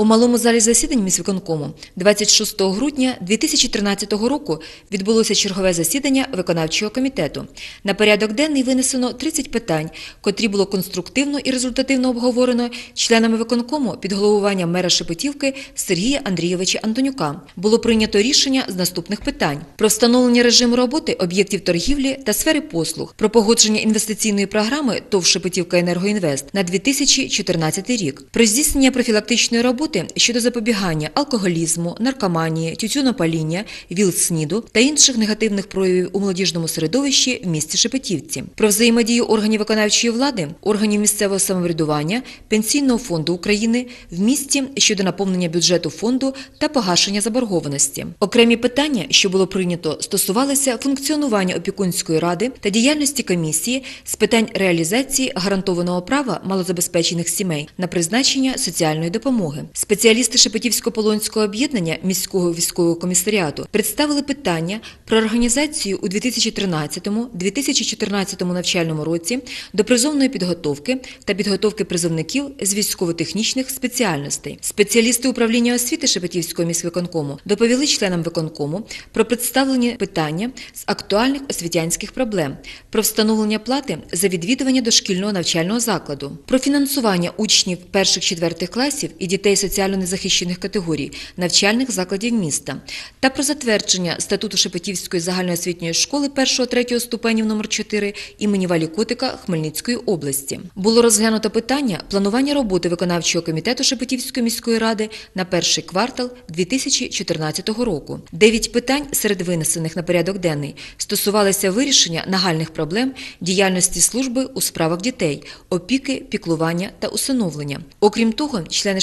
У малому залі засідань міськвиконкому 26 грудня 2013 року відбулося чергове засідання виконавчого комітету. На порядок денний винесено 30 питань, котрі було конструктивно і результативно обговорено членами виконкому під головуванням мера Шепетівки Сергія Андрійовича Антонюка. Було прийнято рішення з наступних питань: про встановлення режиму роботи об'єктів торгівлі та сфери послуг, про погодження інвестиційної програми ТОВ Шепетівка Енергоінвест на 2014 рік, про здійснення профілактичної роботи щодо запобігання алкоголізму, наркоманії, тютюнопаління, ВІЛ-СНІДу та інших негативних проявів у молодіжному середовищі в місті Шепетівці, про взаємодію органів виконавчої влади, органів місцевого самоврядування, Пенсійного фонду України в місті щодо наповнення бюджету фонду та погашення заборгованості. Окремі питання, що було прийнято, стосувалися функціонування опікунської ради та діяльності комісії з питань реалізації гарантованого права малозабезпечених сімей на призначення соціальної допомоги. Спеціалісти Шепетівсько-Полонського об'єднання міського військового комісаріату представили питання про організацію у 2013-2014 навчальному році допризовної підготовки та підготовки призовників з військово-технічних спеціальностей. Спеціалісти управління освіти Шепетівського міськвиконкому доповіли членам виконкому про представлені питання з актуальних освітянських проблем, про встановлення плати за відвідування дошкільного навчального закладу, про фінансування учнів перших-четвертих класів і дітей соціально незахищених категорій навчальних закладів міста та про затвердження статуту Шепетівської загальноосвітньої школи 1-3 ступенів номер 4 імені Валі Котика Хмельницької області. Було розглянуто питання планування роботи виконавчого комітету Шепетівської міської ради на перший квартал 2014 року. Дев'ять питань серед винесених на порядок денний стосувалися вирішення нагальних проблем діяльності служби у справах дітей, опіки, піклування та усиновлення. Окрім того, члени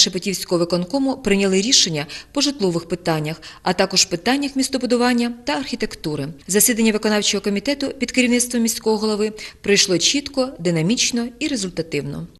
Шепетівського виконкому прийняли рішення по житлових питаннях, а також питаннях містобудування та архітектури. Засідання виконавчого комітету під керівництвом міського голови пройшло чітко, динамічно і результативно.